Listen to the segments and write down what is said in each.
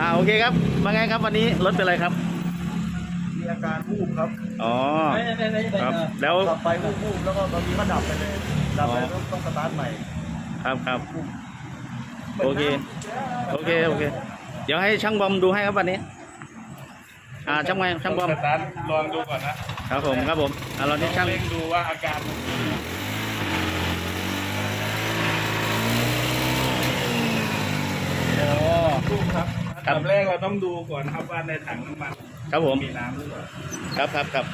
อ่าโอเคครับมาไงครับวันนี้รถเป็นไรครับ มีอาการวูบครับอ๋อ ครับแล้วขับไปวูบๆแล้วก็บางทีก็ดับไปเลย ดับไปแล้วต้องสตาร์ทใหม่ ครับครับโอเค โอเคโอเค เดี๋ยวให้ช่างบอมดูให้ครับวันนี้ อ่าช่างไงช่างบอมสตาร์ทลองดูก่อนนะครับผมครับผมอ่าเราที่ช่างเร่งดูว่าอาการมันเป็นยังไงโอ้ทูบครับ อันดับแรกเราต้องดูก่อนนะครับว่าในถังน้ำมันครับผมมีน้ำหรือเปล่าครับครับครับ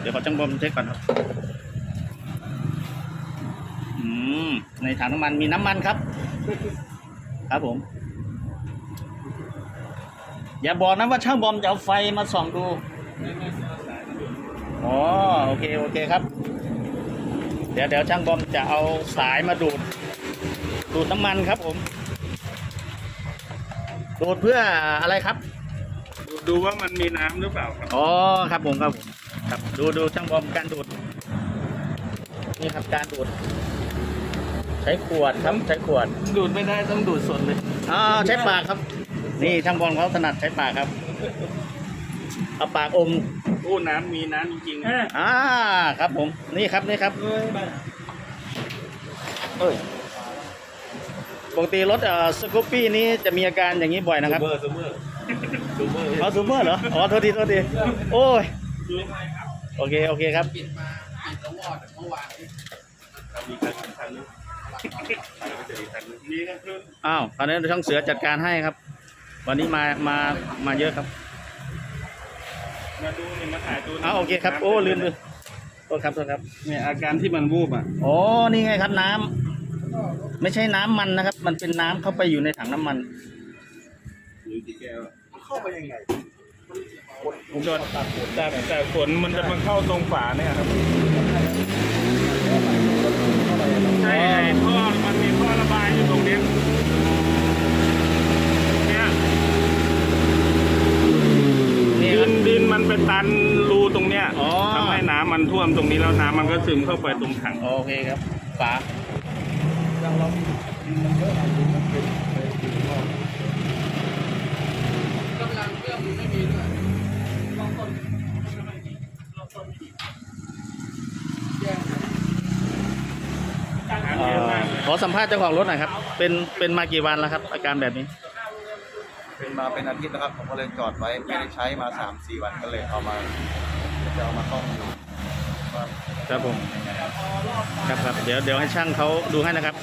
เดี๋ยวขอช่างบอมเช็คก่อนครับอืมในถังน้ำมันมีน้ำมันครับ ครับผม อย่าบอกนะว่าช่างบอมจะเอาไฟมาส่องดูอ๋อโอเคโอเคครับ เดี๋ยวเดี๋ยวช่างบอมจะเอาสายมาดูดดูดน้ำมันครับผม ดูดเพื่ออะไรครับ ดูดูว่ามันมีน้ำหรือเปล่าครับ อ๋อครับผมครับผมครับ ดูดูช่างบอมการดูด นี่ครับการดูด ใช้ขวดครับใช้ขวดดูดไม่ได้ต้องดูดสดเลย อ๋อใช้ปากครับ นี่ช่างบอลเขาถนัดใช้ปากครับเอาปากอมอู้น้ำมีน้ำจริงๆอ่าครับผมนี่ครับนี่ครับ เอ้ย ปกติรถเอ่อสกูปปี้นี้จะมีอาการอย่างนี้บ่อยนะครับเบอร์ซูเมอร์ซูเมอร์อ๋อซูเมอร์เหรออ๋อโทษทีโทษทีโอ้ยโอเคโอเคครับมีการสำคัญนึงมีก็คืออ้าวคราวนี้ช่างเสือจัดการให้ครับ วันนี้มามามาเยอะครับมาดูนี่มาถ่ายดูอ้าวโอเคครับโอ้ลืมลืมโทษครับโทษครับเนี่ยอาการที่มันวูบอะอ๋อนี่ไงครับน้ำ ไม่ใช่น้ำมันนะครับ มันเป็นน้ำเข้าไปอยู่ในถังน้ำมันหรือกี่แก้วเข้าไปยังไงจดแต่แต่ฝนมันจะมาเข้าตรงฝาเนี่ยครับใช่ไอ้ท่อมันมีท่อระบายอยู่ตรงนี้เนี่ยนี่ดิครับนดินมันไปตันรูตรงเนี้ยอ๋อทำให้น้ำมันท่วมตรงนี้แล้วน้ำมันก็ซึมเข้าไปตรงถัง โอเคครับฝาอย่างเรา ดินมันเยอะอะดินมันเป็นไปดินก็น้ำเยอะมากขอสัมภาษณ์เจ้าของรถหน่อยครับ เป็นเป็นมากี่วันแล้วครับ อาการแบบนี้ เป็นมาเป็นอาทิตย์นะครับ ผมก็เลยจอดไว้ไม่ได้ใช้มาสามสี่วันก็เลยเอามาจะเอามาซ่อมอยู่ว่า ครับผมครับครับเดี๋ยวเดี๋ยวให้ช่างเขาดูให้นะครับ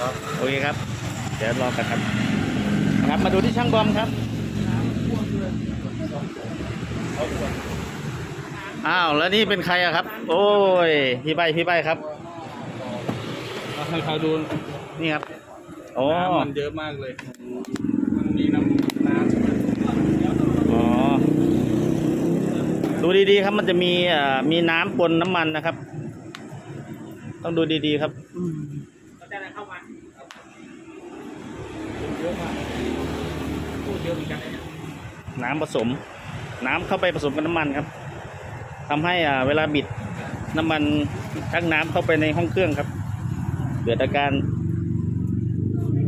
ครับโอเคครับ เดี๋ยวรอกันครับนะครับ มาดูที่ช่างบอมครับอ้าวแล้วนี่เป็นใครอะครับ โอ้ยพี่ใบพี่ใบครับให้เขาดูนี่ครับโอ้น้ำมันเยอะมากเลย มันมีน้ำน้อ๋อดูดีๆครับมันจะมีเอ่อมีน้ำปนน้ำมันนะครับ ต้องดูดีๆครับน้ำผสม น้ำเข้าไปผสมกับน้ำมันครับทำให้อ่าเวลาบิดน้ำมันชักน้ำเข้าไปในห้องเครื่องครับ เกิดอาการ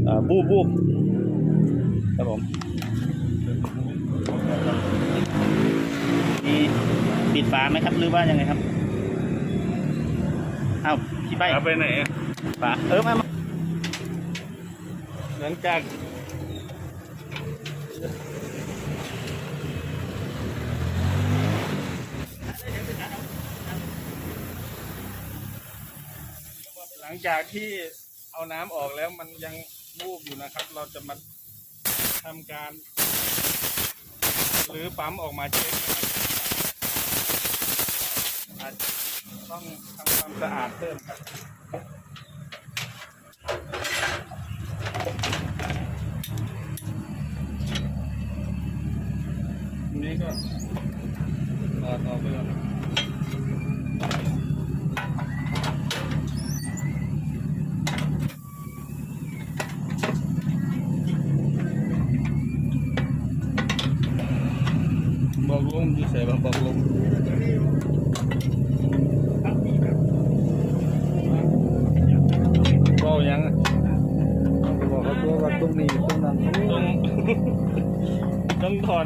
เอ่อบูบบูบครับผมมีปิดฝาไหมครับหรือว่ายังไงครับอ้า วพี่ใบำเอาไปไหนอะฝาเออมามาหลังจากหลังจากที่เอาน้ำออกแล้วมันยังวูบอยู่นะครับ เราจะมาทำการหรือปั๊มออกมาเช็คนะครับอาจ ต้องทำความสะอาดเพิ่มครับ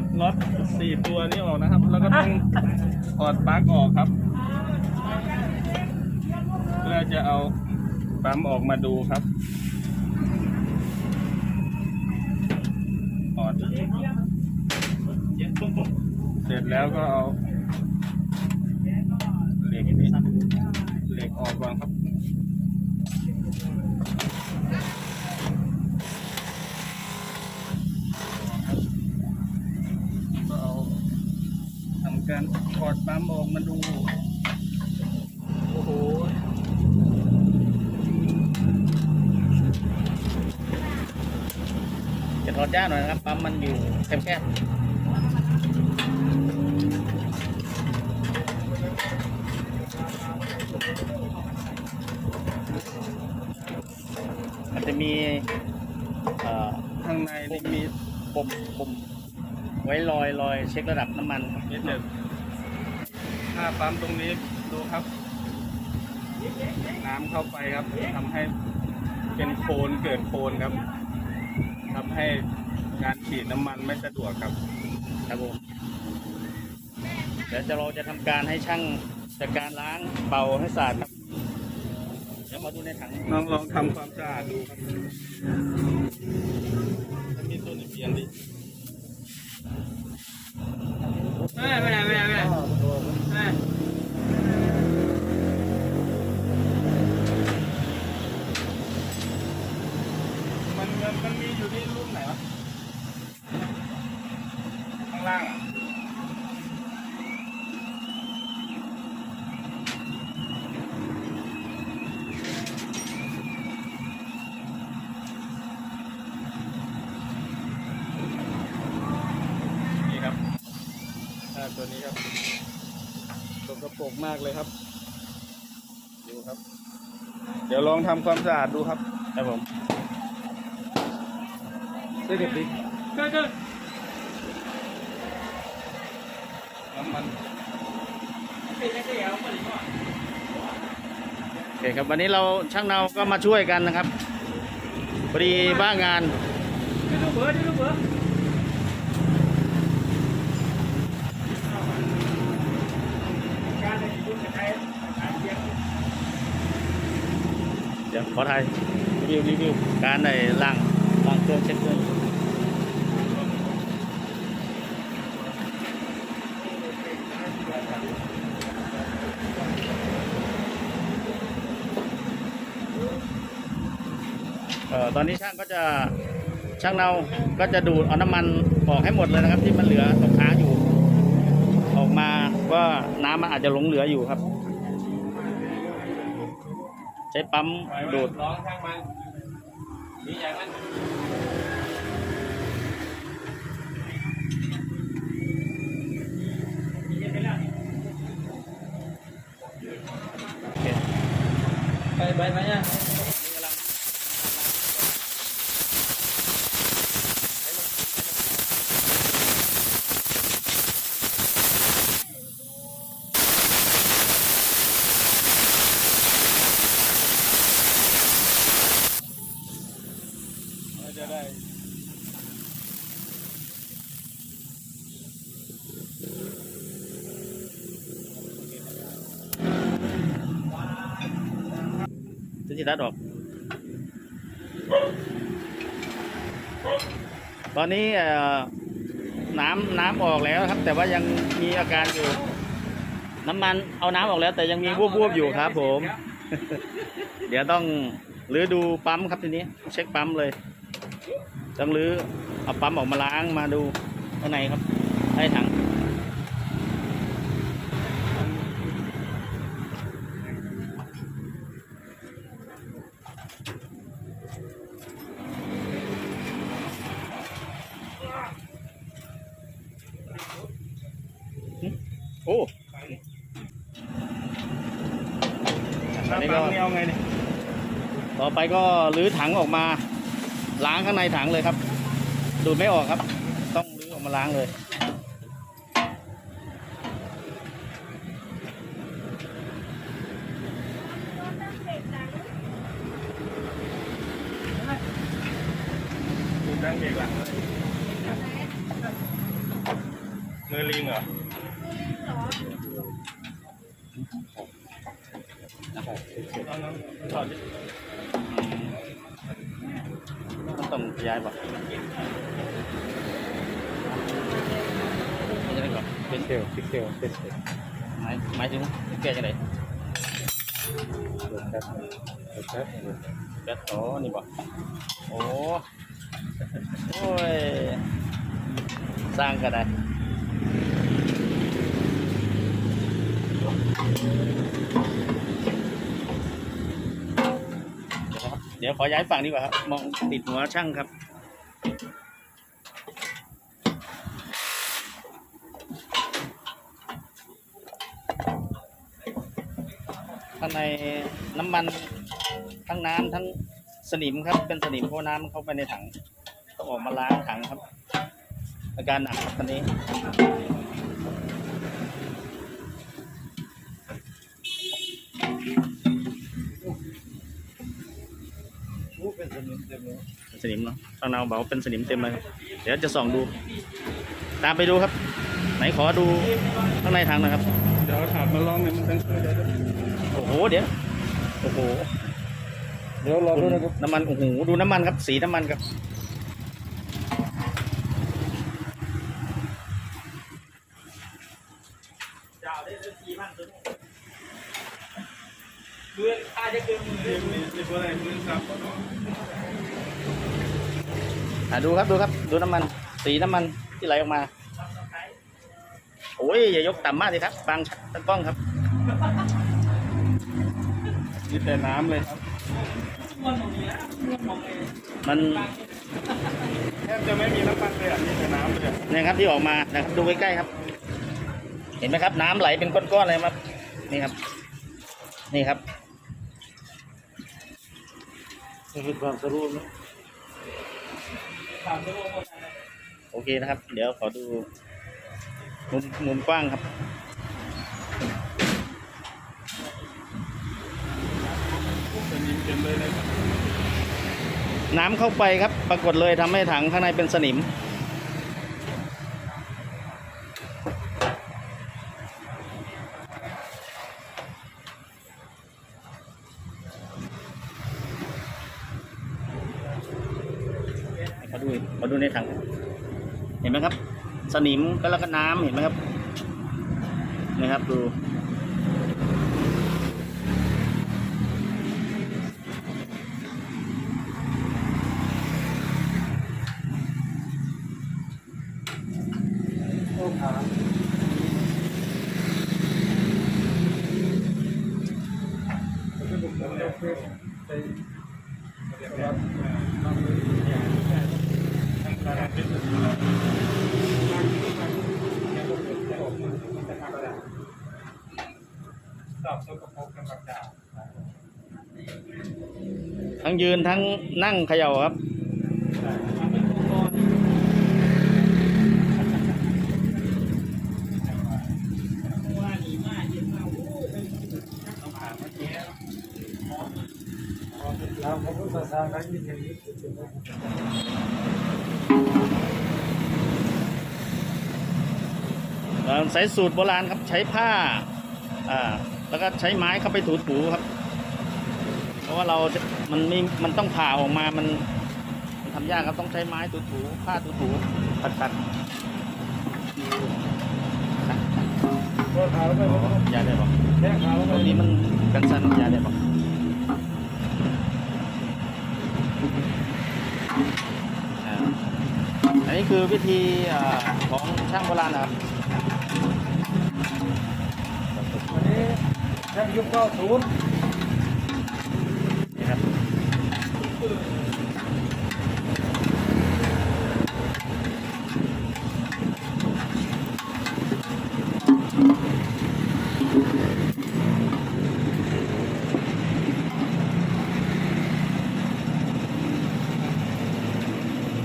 ดน็อตสี่ตัวนี้ออกนะครับ แล้วก็ต้องถอดปลั๊กออกครับ เพื่อจะเอาปั๊มออกมาดูครับถอดเสร็จแล้วก็เอาเหล็กนี้เหล็กออกก่อนครับ ก็เอาทำการถอดปั๊มออกมาดู โอ้โห จะถอดยากหน่อยนะครับ ปั๊มมันอยู่แคบๆมันจะมีข้างในนี่มีปุ่มปุ่มไว้ลอยลอยเช็คระดับน้ำมันครับนี่จะถ้าปั๊มตรงนี้ดูครับ น้ำเข้าไปครับทำให้เป็นโคลนเกิดโคลนครับ ทำให้การฉีดน้ำมันไม่สะดวกครับ ครับผมเดี๋ยวจะเราจะทำการให้ช่างจัดการล้างเป่าให้สะอาดครับเดี๋ยวมาดูในถัง ลองลองทำความสะอาดดูครับถ้ามีตัวนี้เปลี่ยนดิไม่ไม่ไม่ไม่ไม่มันมันมันมีอยู่ที่รุ่นไหนวะ ข้างล่างอะ นี่ครับอ่าตัวนี้ครับสกปรก มากเลยครับดูครับ เดี๋ยวลองทำความสะอาดดูครับครับผมด้วยกระติกก็ก็น้ำมันโอเคครับวันนี้เราช่างเนาก็มาช่วยกันนะครับพอดีบ้างานเดี๋ยว ขอถ่ายรีวิวรีวิวการในล่างล่างเครื่องเช็คเครื่องเอ่อตอนนี้ช่างก็จะช่างเนาก็จะดูดเอาน้ำมันออกให้หมดเลยนะครับ ที่มันเหลือตกค้างอยู่ ออกมาว่าน้ำมันอาจจะหลงเหลืออยู่ครับ ใช้ปั๊มดูดร้องช่างมันนี่อย่างนั้นไปไปไปเนี่ย จะจิตัดออก ตอนนี้น้ำน้ำออกแล้วครับ แต่ว่ายังมีอาการอยู่ น้ำมันเอาน้ำออกแล้ว แต่ยังมีวูบๆอยู่ครับผม เดี๋ยวต้องรื้อดูปั๊มครับทีนี้ เช็คปั๊มเลย ต้องรื้อเอาปั๊มออกมาล้างมาดูข้างในครับใต้ถัง โอ้ แล้ อั วน นี้ ปั๊ ก็ มนี่เอาไงเนี่ย ต่อไปก็รื้อถังออกมาล้างข้างในถังเลยครับ ดูดไม่ออกครับ ต้องรื้อออกมาล้างเลย ดูดังเบรกหลังเลย มือลิงเหรอ นะครับ เอาน้ำถอดดิ มันต้องย้ายป่ะไม่ใช่ก่อนเป็น เซลพิกเซลเป็นเซล หมายหมายถึงแก้ยังไง ครับ ครับแก้ต่อนี่ป่โอ้โอ้ยสร้างกันได้เดี๋ยวขอย้ายฝั่งดีกว่าครับ มองติดหัวช่างครับข้างในน้ำมัน ทั้งน้ำทั้งสนิมครับ เป็นสนิมเพราะน้ำเข้าไปในถังต้องออกมาล้างถังครับ อาการหนักครับตอนนี้เป็นสนิมเต็มเลยสนิมเนาะข้างในบอกว่าเป็นสนิมเต็มเลยครับเดี๋ยวจะส่องดู ตามไปดูครับ ไหนขอดูข้างในถังหนะครับ เดี๋ยวถามมาลองเนี่ยมันเป็นเดี๋ยวโอ้โหเดี๋ยวโอ้โห เดี๋ยวรอดูนะครับน้ำมันโอ้โหดูน้ำมันครับ สีน้ำมันครับเพื่อนอาจจะเกินมือเต็มเลยในตัวไหนมือครับอะดูครับดูครับดูน้ำมัน สีน้ำมันที่ไหลออกมาโอ้ยอย่ายกต่ำมากสิครับบางตั้งกล้องครับมีแต่น้ำเลยครับ มันแทบจะไม่มีน้ำมันเลยอะมีแต่น้ำเลยอะเนี่ยครับที่ออกมานะครับดูใกล้ๆครับ เห็นไหมครับ น้ำไหลเป็นก้อนๆเลยครับ นี่ครับ นี่ครับนี่คือความสรุปนะโอเคนะครับ เดี๋ยวขอดูมุมมุมกว้างครับ สนิม เต็มเลยนะครับน้ำเข้าไปครับปรากฏเลยทำให้ถังข้างในเป็นสนิม มาดูมาดูในถัง เห็นไหมครับ สนิมก็แล้วก็น้ำเห็นไหมครับนี่ครับดู ตอบสกปรกกันแบบจ่า ทั้งยืนทั้งนั่งเขย่าครับ ใช้สูตรโบราณครับใช้ผ้า อ่า แล้วก็ใช้ไม้เข้าไปถูๆครับ ราะว่าเรา มันมีมันต้องผ่าออกมา มันมันทำยากครับต้องใช้ไม้ถูๆผ้าถูๆตัดๆตัวขาวไปยาได้ปะแค่ขาวไปนี้มันกันสั่นยาได้ปะอันนี้คือวิธีอของช่างโบราณนะครับอันนี้แค่ยุคเก้าศูนย์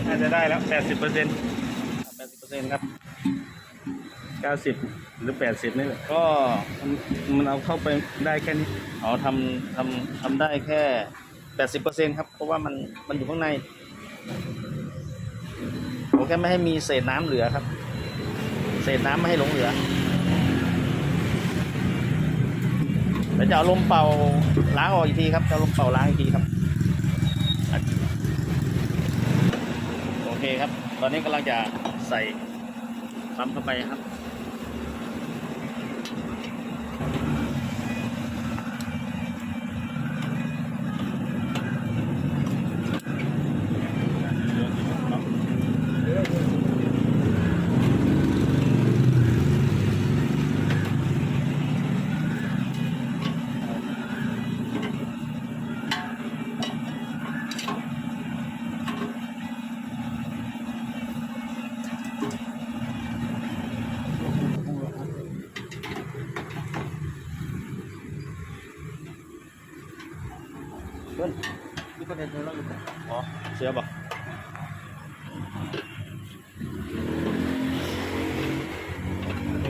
น่าจะได้แล้วแปดสิบเปอร์เซ็นต์แปดสิบเปอร์เซ็นต์ครับเก้าสิบหรือแปดสิบนี่แหละก็มันมันเอาเข้าไปได้แค่นี้ อ๋อทำทำทำได้แค่ บเปอร์เซ็นต์ครับ เพราะว่ามันมันอยู่ข้างในผมแค่ไม่ให้มีเศษน้ำเหลือครับ เศษน้ำไม่ให้หลงเหลือแล้วจะเอาลมเป่าล้างออกอีกทีครับจะเอาลมเป่าล้างอีกทีครับ โอเคครับ ตอนนี้กำลังจะใส่ปั๊มเข้าไปครับ เพื่อนนี่ประเด็นเราอยู่ อ๋อเสือบอก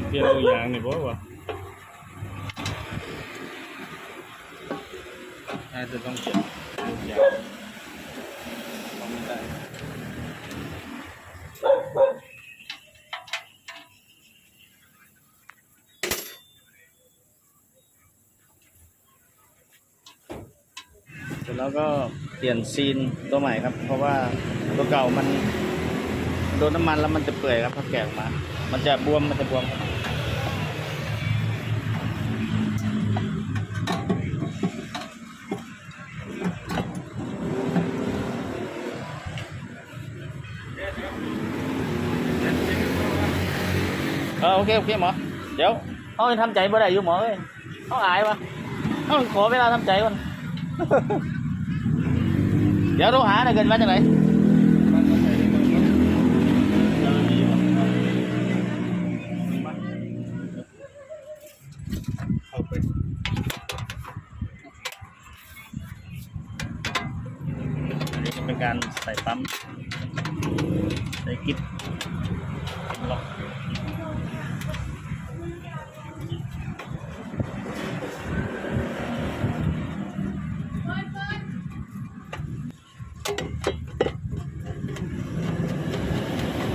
เปลี่ยนตั เปลี่ยนซีนตัวใหม่ครับ เพราะว่าตัวเก่ามันโดนน้ำมันแล้วมันจะเปื่อยครับพอแกะออกมา มันจะบวมมันจะบวมเออโอเคโอเคหมอเดี๋ยวเขาทำใจบ่ได้อยู่หมอเอ้ยเขาอายวะเขาขอเวลาทำใจก่อน เดี๋ยวโทรหาหน่อยเกินมาจากไหนมันก็ใช้ได้หมดเนอะเอาไปอันนี้เป็นการใส่ปั๊มใส่กิ๊บล็อก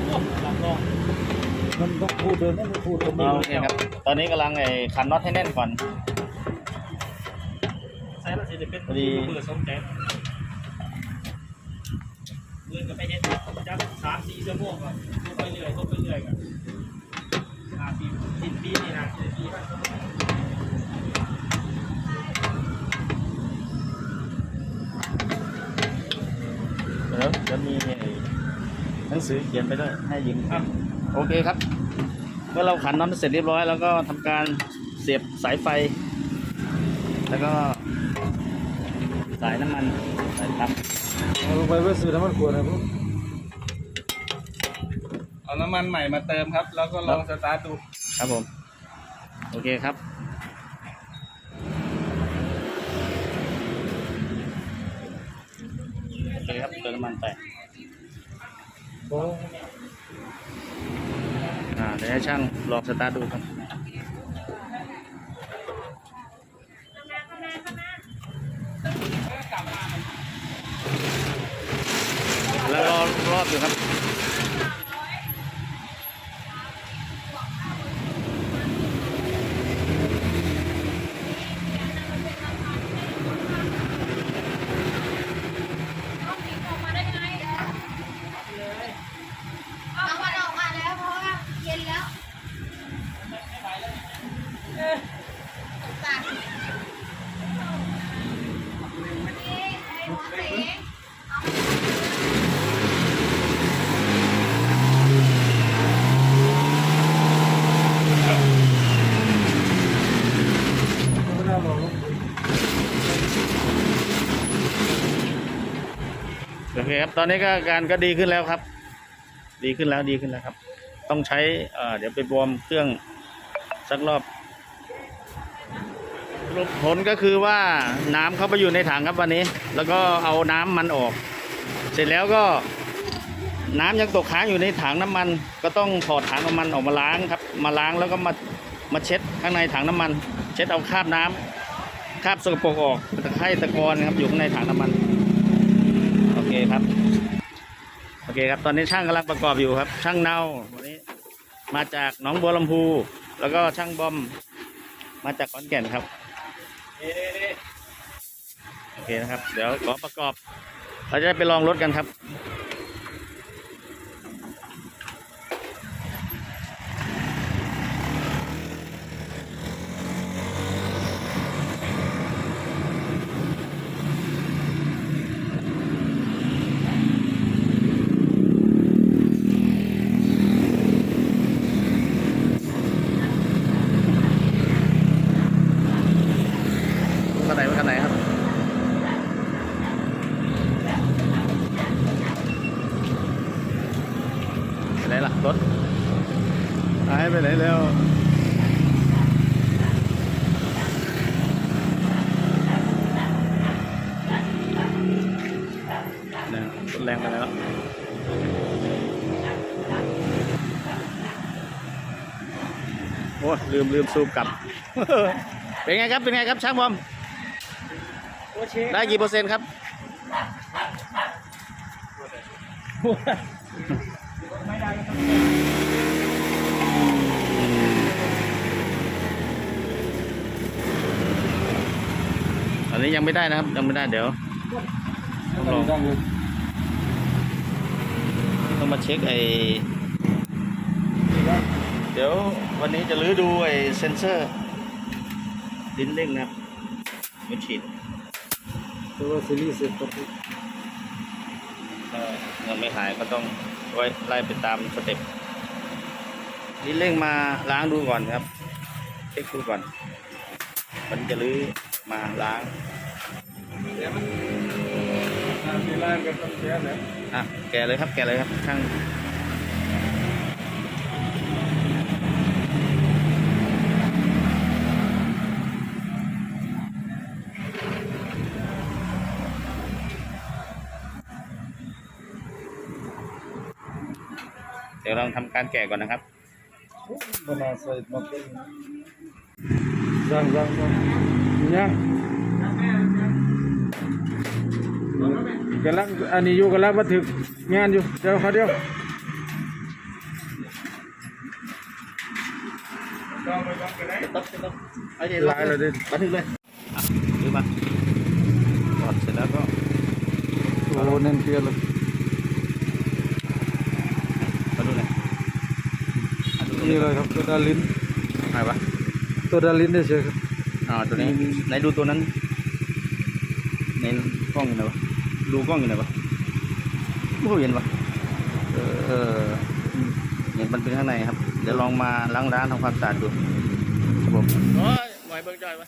โอ้หลังลง มันต้องพูดเดินไม่พูดตรงนี้ โอเคครับ ตอนนี้กำลังไอ้ขันน็อตให้แน่นก่อนใช้แล้วสิจะเป็นพอดี มือสมใจเงินก็ไปเห็นจับสามสี่ชั่วโมงก่อนทุบไปเรื่อยทุบไปเรื่อยกันห้าปีสิบปีนี่นะสิบปีมันเดี๋ยวจะมีไอ้หนังสือเขียนไปด้วยให้ยิงครับ โอเคครับ เมื่อเราขันน็อตเสร็จเรียบร้อยแล้วก็ทำการเสียบสายไฟ แล้วก็สายน้ำมันสายปั๊มเอาลงไปเพื่อซื้อน้ำมันขวดนะพวกเอาน้ำมันใหม่มาเติมครับ แล้วก็ลองสตาร์ทดูครับผม โอเคครับโอเคครับเติมน้ำมันไปโอ้อ่า เดี๋ยวให้ช่างลองสตาร์ทดูครับแล้วรอรอบอยู่ครับ เอามันออกมาแล้วเพราะว่าเย็นแล้วตากนี่ไอ้หัวเสง ไม่น่าบอก โอ เคครับ ตอนนี้ก็อาการก็ดีขึ้นแล้วครับ ดีขึ้นแล้วดีขึ้นแล้วครับ ต้องใช้เดี๋ยวไปบวมเครื่องสักรอบรุปผลก็คือว่าน้ำเข้าไปอยู่ในถังครับวันนี้ แล้วก็เอาน้ำมันออก เสร็จแล้วก็น้ำยังตกค้างอยู่ในถังน้ำมัน ก็ต้องถอดถังน้ำมันออกมาล้างครับ มาล้างแล้วก็มามาเช็ดข้างในถังน้ำมัน เช็ดเอาคราบน้ำคราบสกปรกออกตะไคร่ตะกอนครับอยู่ข้างในถังน้ำมัน เคครับ โอเคครับ ตอนนี้ช่างกำลังประกอบอยู่ครับ ช่างเนาวันนี้ มาจากหนองบัวลำพู แล้วก็ช่างบอม มาจากขอนแก่นครับ โอเคนะครับ เดี๋ยวขอประกอบ เราจะได้ไปลองรถกันครับ คันไหนคันไหนครับ ไปไหนล่ะรถหายไปไหนแล้ว เนี่ยรถ แรงไปแล้วโอ้ลืมลืมซูมกลับ เป็นไงครับเป็นไงครับช่างบอมได้กี่เปอร์เซ็นต์ครับไม่ได้อันนี้ยังไม่ได้นะครับยังไม่ได้เดี๋ยวต้องลอง มาเช็คไอเดี๋ยววันนี้จะรื้อดูไอเซนเซอร์ลิ้นเร่งนะครับมือฉีดตัวซีรีส์เสร็จก็ถ้ายังไม่หายก็ต้องไว้ไล่ไปตามสเต็ปลิ้นเร่งมาล้างดูก่อนครับ เช็คดูก่อนมันจะรื้อมาล้างเดี๋ยวมัน ทำดีล่างก็ต้องเสียเลยอะแกะเลยครับแกะเลยครับช่างเดี๋ยวเราทำการแกะก่อนนะครับบนาใส่มาเป็นยังยังยังยัง กำลังอันนี้อยู่กำลังมาถึงงานอยู่เดี๋ยวเขาเดียวต้องไปต้องไปไหนต๊บต๊บเอาเดี๋ยวลายเลยดิบันทึกเลยอะถือมาถอดเสร็จแล้วก็โอ้เน้นเตี้ยเลยมาดูหน่อยอะดูนี่เลยครับตัวดาลินไหนวะตัวดาลินได้เชียวครับอ่าตัวนี้ไหนดูตัวนั้นในกล้องอยู่ไหนวะ ดูกล้องอยู่ไหนวะไม่เห็นวะเออเออเห็นมันเป็นข้างในครับ เดี๋ยวลองมาล้างร้านทำความสะอาดดูครับผมโอ้ยหมอยเบิกจอยวะ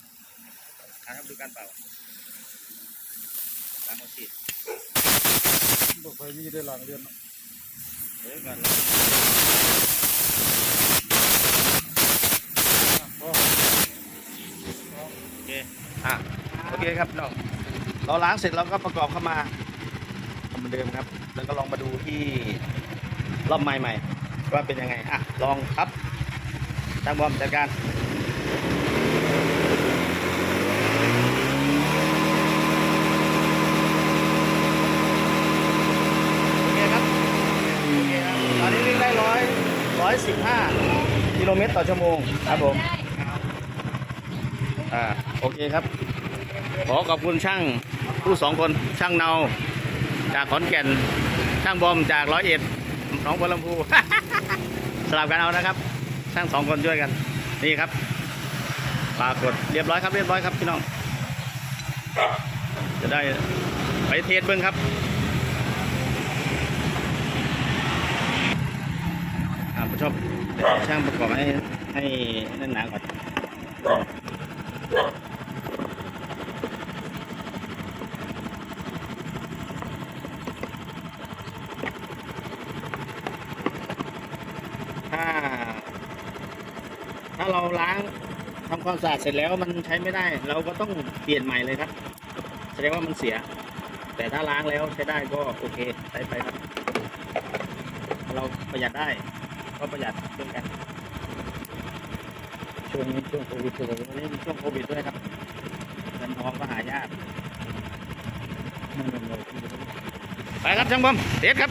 ครับดูการเป่าล้างหัวฉีดบอกไปมีได้หลังเดือนเดี๋ยวก่อนอ๋อโอเคอะโอเคครับน้อง เราล้างเสร็จเราก็ประกอบเข้ามาเหมือนเดิมครับ แล้วก็ลองมาดูที่รอบใหม่ใหม่ว่าเป็นยังไงอะลองครับทางบอมจัดการโอเคครับตอนนี้วิ่งได้ร้อยร้อยสิบห้ากิโลเมตรต่อชั่วโมงครับผมอ่าโอเคครับ ขอขอบคุณช่าง ผู้สองคนช่างเนาจากขอนแก่น ช่างบอมจากร้อยเอ็ดหนองบัวลำพูสลับกันเอานะครับ ช่างสองคนช่วยกัน นี่ครับปรากฏเรียบร้อยครับเรียบร้อยครับพี่น้อง จะได้ไปเทสเบิ้งครับอ่าผมชอบเดี๋ยวช่างประกอบให้ให้แน่นหนาก่อน ถ้า ถ้าเราล้างทำ ความสะอาดเสร็จแล้วมันใช้ไม่ได้ เราก็ต้องเปลี่ยนใหม่เลยครับ แสดงว่ามันเสีย แต่ถ้าล้างแล้วใช้ได้ก็โอเคใช้ไปครับ เราประหยัดได้ ก็ประหยัดช่วยกันช่วงนี้ช่วงโควิดช่วงนี้มีช่วงโควิดด้วยครับเงินทองก็หายากไปครับช่างบอมเด็ดครับ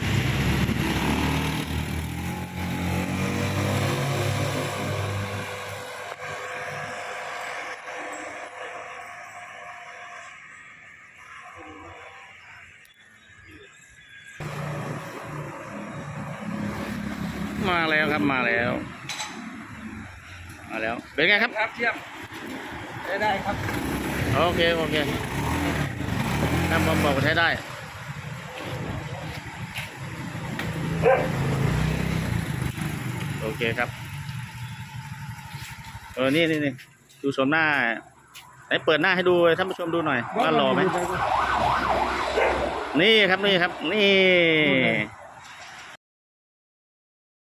มาแล้วครับมาแล้ว มาแล้ว เป็นไงครับ ครับเทียบได้ได้ครับ โอเค โอเคถ้าบอมบอกว่าใช้ได้โอเคครับ เออ นี่นี่นี่ดูชมหน้า ไหนเปิดหน้าให้ดูท่านผู้ชมดูหน่อยว่าหล่อไหม นี่ครับนี่ครับ นี่